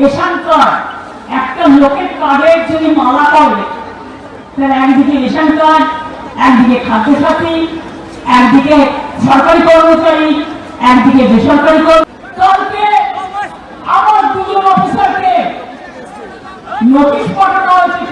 Ration করা একটা লোকের কাজে যদি মালা করে তাহলে একদিকে রেশন কার্ড একদিকে খাদ্যসাথী, একদিকে সরকারি কর্মচারী, একদিকে বেসরকারি কর্মচারী আমার দুজন অফিসারকে নোটিশ পাঠানো হয়েছে।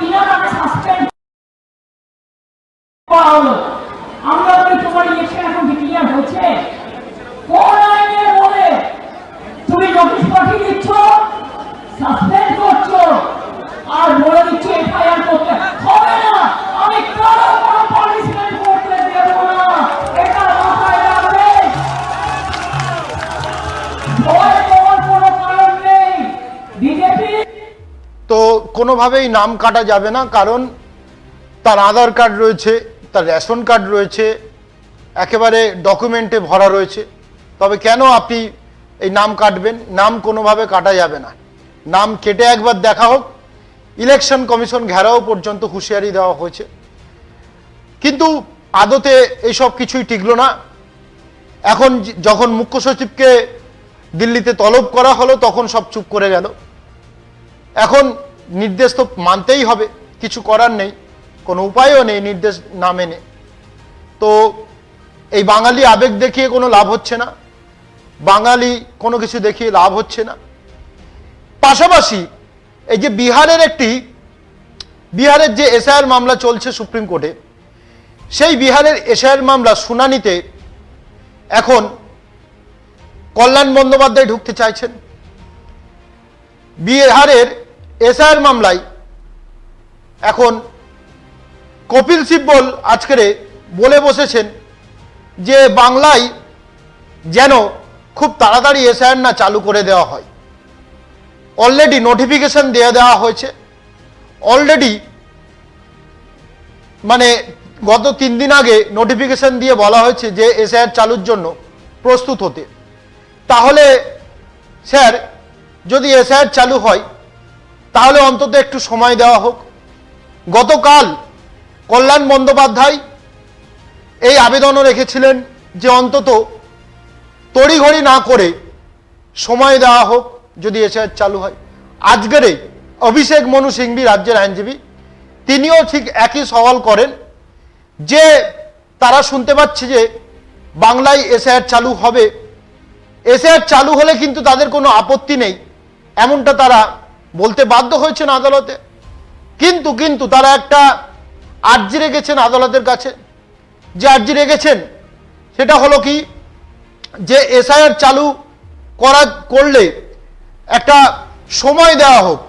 কোনোভাবেই নাম কাটা যাবে না, কারণ তার আধার কার্ড রয়েছে, তার রেশন কার্ড রয়েছে, একেবারে ডকুমেন্টে ভরা রয়েছে। তবে কেন আপনি এই নাম কাটবেন? নাম কোনোভাবে কাটা যাবে না। নাম কেটে একবার দেখা হোক। ইলেকশন কমিশন ঘেরাও পর্যন্ত হুঁশিয়ারি দেওয়া হয়েছে। কিন্তু আদতে এইসব কিছুই টিকলো না। এখন যখন মুখ্য সচিবকে দিল্লিতে তলব করা হলো, তখন সব চুপ করে গেল। এখন নির্দেশ তো মানতেই হবে, কিছু করার নেই, কোনো উপায়ও নেই নির্দেশ না মেনে। তো এই বাঙালি আবেগ দেখিয়ে কোনো লাভ হচ্ছে না, বাঙালি কোনো কিছু দেখিয়ে লাভ হচ্ছে না। পাশাপাশি এই যে বিহারের একটি, বিহারের যে এসআইআর মামলা চলছে সুপ্রিম কোর্টে, সেই বিহারের এসআইআর মামলা শুনানিতে এখন কল্যাণ বন্দ্যোপাধ্যায় ঢুকতে চাইছেন। বিহারের এসআইআর মামলায় এখন কপিল সিব্বল আজকেরে বলে বসেছেন যে বাংলায় যেন খুব তাড়াতাড়ি এসআইআর না চালু করে দেওয়া হয়। অলরেডি নোটিফিকেশন দিয়ে দেওয়া হয়েছে। অলরেডি মানে গত তিন দিন আগে নোটিফিকেশন দিয়ে বলা হয়েছে যে এসআইআর চালুর জন্য প্রস্তুত হতে। তাহলে স্যার, যদি এসআইআর চালু হয় তাহলে অন্তত একটু সময় দেওয়া হোক। গতকাল কল্যাণ বন্দ্যোপাধ্যায় এই আবেদনও রেখেছিলেন যে অন্তত তড়িঘড়ি না করে সময় দেওয়া হোক যদি এসআইআর চালু হয়। আজকের অভিষেক মনু সিংভি রাজ্যের আইনজীবী, তিনিও ঠিক একই সওয়াল করেন যে তারা শুনতে পাচ্ছে যে বাংলায় এসআইআর চালু হবে। এসআইআর চালু হলে কিন্তু তাদের কোনো আপত্তি নেই, এমনটা তারা বলতে বাধ্য হয়েছেন আদালতে। কিন্তু কিন্তু তারা একটা আর্জি রেখেছেন আদালতের কাছে। যে আর্জি রেখেছেন, সেটা হলো কি? যে এসআইআর চালু করা, করলে একটা সময় দেওয়া হোক,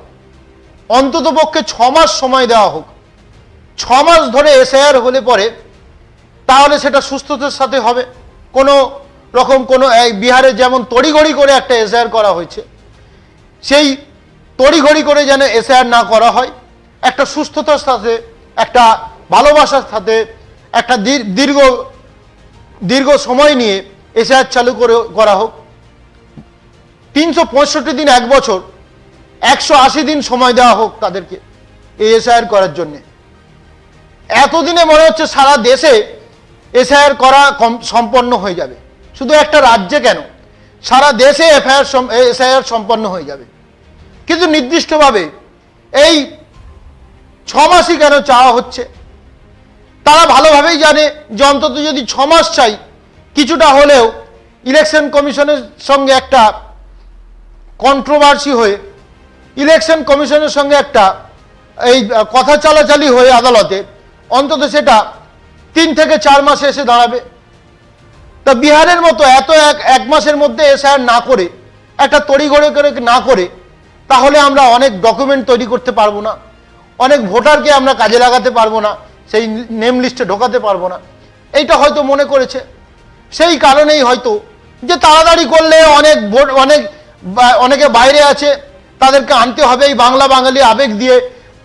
অন্তত পক্ষে ছ মাস সময় দেওয়া হোক। ছ মাস ধরে এসআইআর হলে পরে তাহলে সেটা সুস্থতার সাথে হবে। কোনো রকম কোনো বিহারে যেমন তড়িঘড়ি করে একটা এসআইআর করা হয়েছে, সেই তড়িঘড়ি করে যেন এসআইআর না করা হয়, একটা সুস্থতার সাথে, একটা ভালোবাসার সাথে, একটা দীর- দীর্ঘ দীর্ঘ সময় নিয়ে এসআইআর চালু করে, করা হোক। তিনশো পঁয়ষট্টি দিন এক বছর, একশো আশি দিন সময় দেওয়া হোক তাদেরকে এই এসআইআর করার জন্যে। এতদিনে মনে হচ্ছে সারা দেশে এসআইআর করা সম্পন্ন হয়ে যাবে। শুধু একটা রাজ্যে কেন? সারা দেশে এফআইআর এসআইআর সম্পন্ন হয়ে যাবে। কিন্তু নির্দিষ্টভাবে এই ছ মাসই কেন চাওয়া হচ্ছে? তারা ভালোভাবেই জানে যে অন্তত যদি ছ মাস চাই, কিছুটা হলেও ইলেকশন কমিশনের সঙ্গে একটা কন্ট্রোভার্সি হয়ে ইলেকশন কমিশনের সঙ্গে একটা এই কথা চালাচালি হয়ে আদালতে, অন্তত সেটা তিন থেকে চার মাসে এসে দাঁড়াবে। তা বিহারের মতো এত এক এক মাসের মধ্যে এসআইআর না করে, একটা তড়িঘড়ি করে না করে তাহলে আমরা অনেক ডকুমেন্ট তৈরি করতে পারব না। অনেক ভোটারকে আমরা কাজে লাগাতে পারব না, সেই নেম লিস্টে ঢোকাতে পারব না। এইটা হয়তো মনে করেছে। সেই কারণেই হয়তো যে তাড়াতাড়ি করলে অনেক ভোট, অনেক অনেকে বাইরে আছে, তাদেরকে আনতে হবে। এই বাংলা বাঙালি আবেগ দিয়ে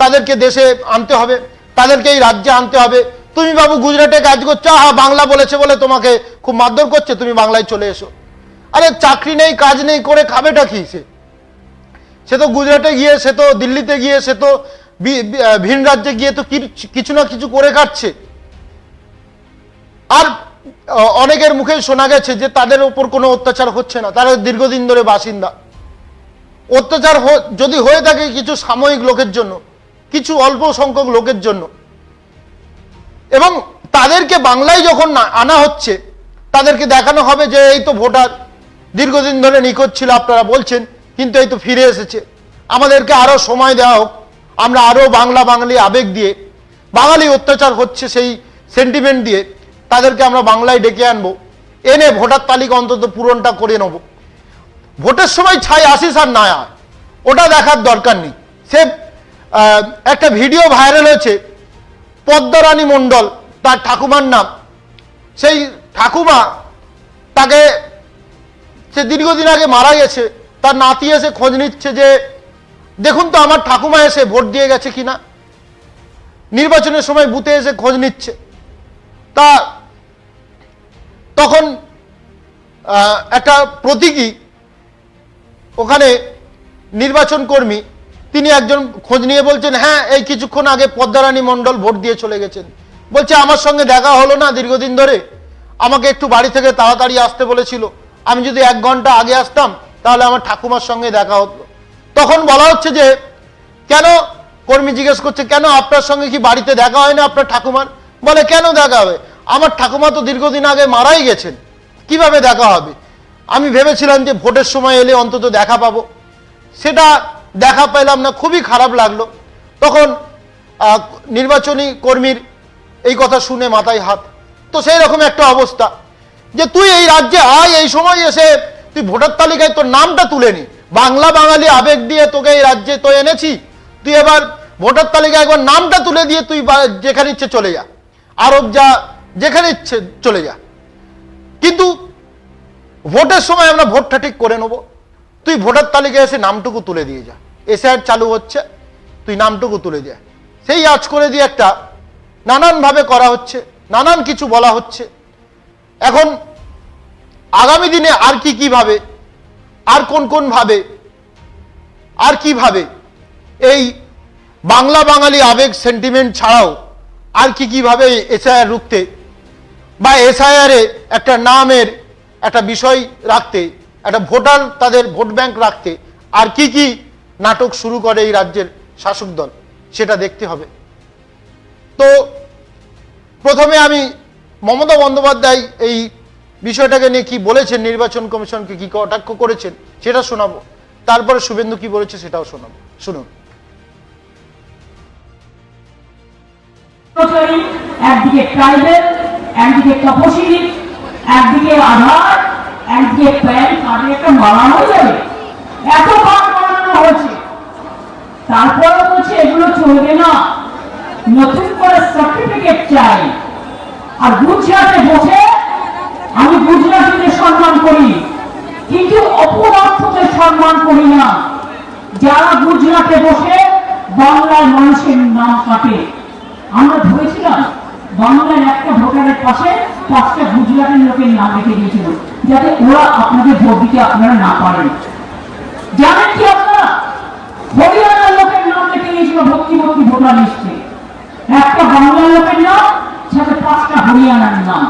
তাদেরকে দেশে আনতে হবে, তাদেরকে এই রাজ্যে আনতে হবে। তুমি বাবু গুজরাটে কাজ করছ হ্যাঁ বাংলা বলেছে বলে তোমাকে খুব মারধর করছে, তুমি বাংলায় চলে এসো। আরে চাকরি নেই, কাজ নেই, করে খাবেটা সে? সে তো গুজরাটে গিয়ে, সে তো দিল্লিতে গিয়ে, সে তো ভিন রাজ্যে গিয়ে তো কিছু না কিছু করে খাচ্ছে আর অনেকের মুখে শোনা গেছে যে তাদের উপর কোনো অত্যাচার হচ্ছে না। তারা দীর্ঘদিন ধরে বাসিন্দা। অত্যাচার যদি হয়ে থাকে কিছু সাময়িক লোকের জন্য, কিছু অল্প সংখ্যক লোকের জন্য। এবং তাদেরকে বাংলায় যখন আনা হচ্ছে, তাদেরকে দেখানো হবে যে এই তো ভোটার, দীর্ঘদিন ধরে নিখোঁজ ছিল, আপনারা বলছেন। কিন্তু এই তো ফিরে এসেছে। আমাদেরকে আরও সময় দেওয়া হোক। আমরা আরও বাংলা বাঙালি আবেগ দিয়ে, বাঙালি অত্যাচার হচ্ছে সেই সেন্টিমেন্ট দিয়ে, তাদেরকে আমরা বাংলায় ডেকে আনব। এনে ভোটার তালিকা অন্তত পূরণটা করে নেব। ভোটের সময় ছাই আসিস আর না ওটা দেখার দরকার নেই। সে একটা ভিডিও ভাইরাল হয়েছে। পদ্মরানী মণ্ডল, তার ঠাকুমার নাম। সেই ঠাকুমা তাকে সে দীর্ঘদিন আগে মারা গেছে। তার নাতি এসে খোঁজ নিচ্ছে যে, দেখুন তো আমার ঠাকুমা এসে ভোট দিয়ে গেছে কিনা। নির্বাচনের সময় বুথে এসে খোঁজ নিচ্ছে। তা তখন একটা প্রতীকী, ওখানে নির্বাচন কর্মী, তিনি একজন খোঁজ নিয়ে বলছেন হ্যাঁ এই কিছুক্ষণ আগে পদ্মারানী মণ্ডল ভোট দিয়ে চলে গেছেন। বলছে, আমার সঙ্গে দেখা হলো না দীর্ঘদিন ধরে। আমাকে একটু বাড়ি থেকে তাড়াতাড়ি আসতে বলেছিল। আমি যদি এক ঘণ্টা আগে আসতাম তাহলে আমার ঠাকুমার সঙ্গে দেখা হতো। তখন বলা হচ্ছে যে, কেন কর্মী জিজ্ঞেস করছে, কেন আপনার সঙ্গে কি বাড়িতে দেখা হয় না আপনার ঠাকুমার? বলে, কেন দেখা হবে? আমার ঠাকুমা তো দীর্ঘদিন আগে মারাই গেছেন। কীভাবে দেখা হবে? আমি ভেবেছিলাম যে ভোটের সময় এলে অন্তত দেখা পাবো। সেটা দেখা পেলাম না, খুবই খারাপ লাগল। তখন নির্বাচনী কর্মীর এই কথা শুনে মাথায় হাত। তো সেই রকম একটা অবস্থা যে, তুই এই রাজ্যে আয়, এই সময় এসে তুই ভোটার তালিকায় তোর নামটা তুলে নি। বাংলা বাঙালি আবেগ দিয়ে তোকে এই রাজ্যে তো এনেছি। তুই এবার ভোটার তালিকায় একবার নামটা তুলে দিয়ে তুই যেখানে ইচ্ছে চলে যা। আরব যা, যেখানে ইচ্ছে চলে যা। কিন্তু ভোটের সময় আমরা ভোটটা ঠিক করে নেব। তুই ভোটার তালিকায় এসে নামটুকু তুলে দিয়ে যা। এসআইআর চালু হচ্ছে, তুই নামটুকু তুলে যা সেই আজ করে দিয়ে একটা নানানভাবে করা হচ্ছে, নানান কিছু বলা হচ্ছে। এখন আগামী দিনে আর কি কীভাবে আর কোন কোন ভাবে? আর কীভাবে এই বাংলা বাঙালি আবেগ সেন্টিমেন্ট ছাড়াও আর কি কীভাবে এসআইআর রুখতে বা এসআইআরে একটা নামের একটা বিষয় রাখতে, একটা ভোটার তাদের ভোট ব্যাংক রাখতে আর কি কি নাটক শুরু করে এই রাজ্যের শাসক দল, সেটা দেখতে হবে। তো প্রথমে আমি মমতা বন্দ্যোপাধ্যায় এই বিষয়টাকে নিয়ে কি বলেছেন নির্বাচন কমিশনকে, কি কটাক্ষ করেছেন, সেটা শোনাবো। তারপরে শুভেন্দু কি বলেছে সেটাও শোনাবো। শুনুন। একদিকে ট্রাইবেল, একদিকে তপশিলি, একদিকে আধার, একদিকে প্যান একটা যাবে এত কার্ড হয়েছে। তারপরে বলছে এগুলো চলবে না। নতুন করে সার্টিফিকেট চাই। আর গুজরাটে বসে আমি সম্মান করি, কিন্তু অপদার্থদের সম্মান করি না। যারা গুজরাটে বসে বাংলার মানুষের নাম কাটে আমরা ধরেছিলাম বাংলার একটা ভোটারের পাশে পাঁচটা গুজরাটের লোকের নাম রেখে দিয়েছিল, যাতে ওরা আপনাদের ভোট দিতে আপনারা না পারেন। জানেন কি আপনারা? হরিয়ানার লোকের নাম রেখে দিয়েছিল ভক্তি ভক্তি ভোটার লিস্টে। একটা বাংলার লোকের নাম, সাথে পাঁচটা হরিয়ানার নাম।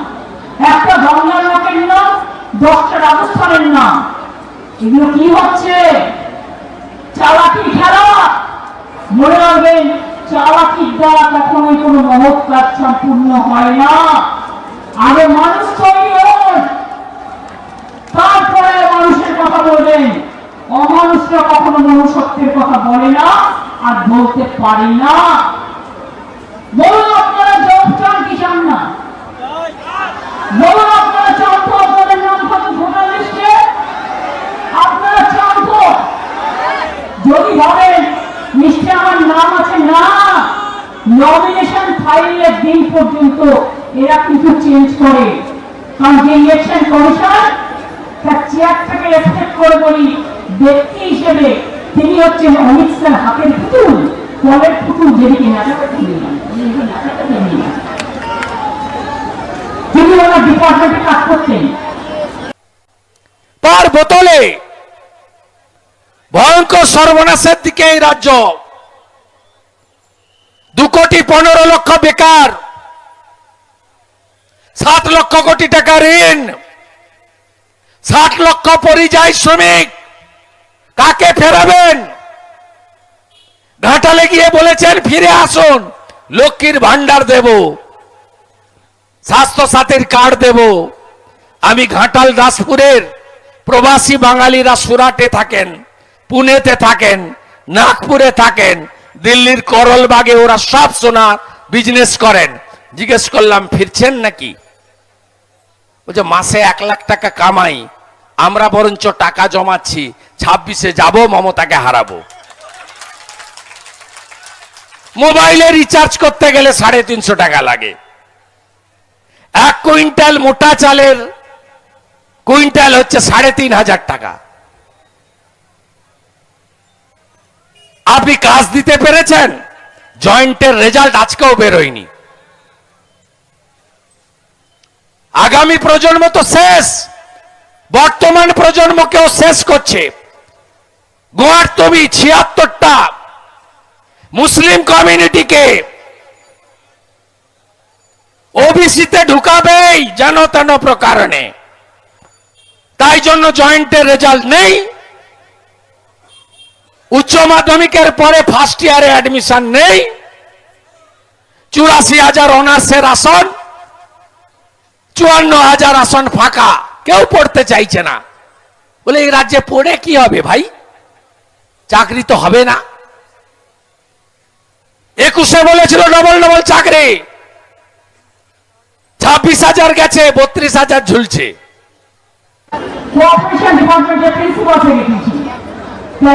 একটা বাংলার সম্পূর্ণ হয় না। আগে মানুষ তারপরে মানুষের কথা বলবেন। অমানুষরা কখনো মনুষ্যত্বের কথা বলে না আর বলতে পারে না বলুন আপনারা জব চান কি চান না বলুন আপনারা চান তো আপনাদের নাম কত ভোটার লিস্টে আপনারা চান তো যদি ভাবেন লিস্টে আমার নাম আছে না নমিনেশন ফাইলের দিন পর্যন্ত এরা কিন্তু চেঞ্জ করে কারণ যে ইলেকশন কমিশন তার চেয়ারটাকে রেসপেক্ট করে বলি, ব্যক্তি হিসেবে তিনি হচ্ছেন অমিত শাহ হাতের পুতুল কলের পুতুল যেদিকে। তিনি ওনার ডিপার্টমেন্টে কাজ করতেন তার বোতলে ভয়ঙ্কর সর্বনাশের দিকে এই রাজ্য দু কোটি পনেরো লক্ষ বেকার, সাত লক্ষ কোটি টাকা ঋণ, ষাট লক্ষ পরিযায়ী শ্রমিক, কাকে ফেরাবেন? ঘাটালে গিয়ে বলেছেন, ফিরে আসুন, লক্ষ্মীর ভান্ডার দেব স্বাস্থ্য সাথীর কার্ড দেব। আমি ঘাটাল দাসপুরের প্রবাসী বাঙালিরা সুরাটে থাকেন, পুনেতে থাকেন, নাগপুরে থাকেন দিল্লির করলবাগে ওরা সব সোনা বিজনেস করেন। জিজ্ঞেস করলাম, ফিরছেন নাকি? বলছে মাসে এক লাখ টাকা কামাই, আমরা বরঞ্চ টাকা জমাচ্ছি, ছাব্বিশে যাব, মমতাকে হারাবো। মোবাইলে রিচার্জ করতে গেলে সাড়ে তিনশো টাকা লাগে। এক কুইন্টাল মোটা চালের কুইন্টাল হচ্ছে সাড়ে তিন হাজার টাকা। আপনি কাজ দিতে পেরেছেন? জয়েন্টের রেজাল্ট আজকেও বেরোয়নি আগামী প্রজন্ম তো শেষ। বর্তমান প্রজন্মকেও শেষ করছে। গোয়ার তুমি ছিয়াত্তরটা মুসলিম কমিউনিটিকে ওবিসিতে ঢুকাবেই যেন তেন প্রকারণে। তাই জন্য জয়েন্টের রেজাল্ট নেই। উচ্চ মাধ্যমিকের পরে ফার্স্ট ইয়ারে অ্যাডমিশন নেই। চুরাশি হাজার অনার্সের আসন, চুয়ান্ন হাজার আসন ফাঁকা, কেউ পড়তে চাইছে না। বলে, এই রাজ্যে পড়ে কি হবে ভাই? চাকরি তো হবে না। একুশে বলেছিল ডবল ডবল চাকরি। ছাব্বিশ হাজার গেছে, বত্রিশ হাজার ঝুলছে।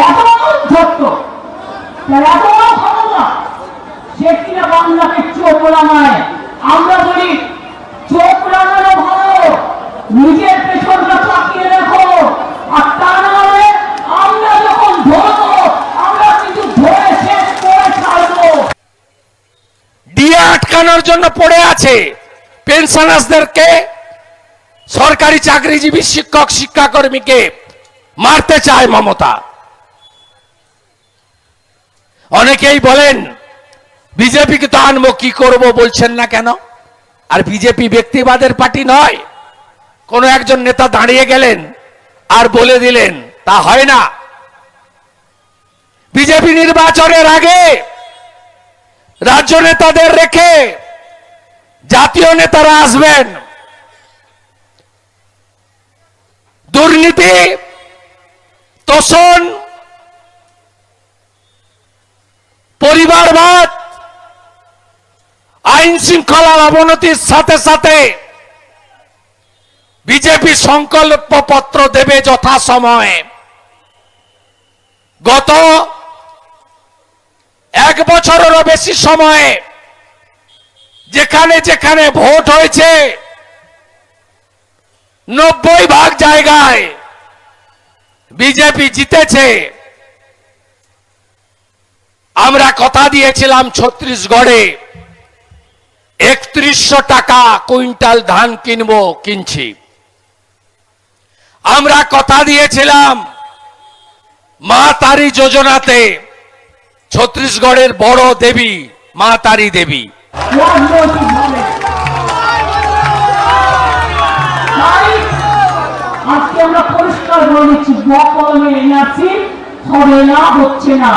এত ধত্ত তার এত ক্ষমতা সে কিনা বাংলাকে চোখ রাঙায় আমরা বলি চোখ রাঙানো ভালো। নিজের পেছনটা তাকিয়ে রাখো আর তা না হলে আমরা যখন ধরবো, আমরা কিন্তু ধরে শেষ করে ছাড়বো। ডিএ আটকানোর জন্য পড়ে আছে পেনশনার্সদেরকে, সরকারি চাকরিজীবী শিক্ষক, শিক্ষাকর্মীকে মারতে চায় মমতা। অনেকেই বলেন, বিজেপিকে তো আনব, কি করব বলছেন না কেন? আর বিজেপি ব্যক্তিবাদের পার্টি নয়। কোন একজন নেতা দাঁড়িয়ে গেলেন আর বলে দিলেন, তা হয় না। বিজেপি নির্বাচনের আগে রাজ্য নেতাদের রেখে জাতীয় নেতারা আসবেন। দুর্নীতি, তোষণ পরিবারবাদ, আইন শৃঙ্খলার অবনতির সাথে সাথে বিজেপি সংকল্প পত্র দেবে যথাসময়ে। গত এক বছরেরও বেশি সময়ে যেখানে যেখানে ভোট হয়েছে, নব্বই ভাগ জায়গায় বিজেপি জিতেছে। আমরা কথা দিয়েছিলাম ছত্রিশগড়ে। একত্রিশশো টাকা কুইন্টাল ধান কিনবো, কিনছি। আমরা কথা দিয়েছিলাম মা তারি যোজনাতে, ছত্রিশগড়ের বড় দেবী, মা তারি দেবী। আমরা পরিষ্কার বলে দিচ্ছি ব্লক কলমের এনআরসি হবে না হচ্ছে না।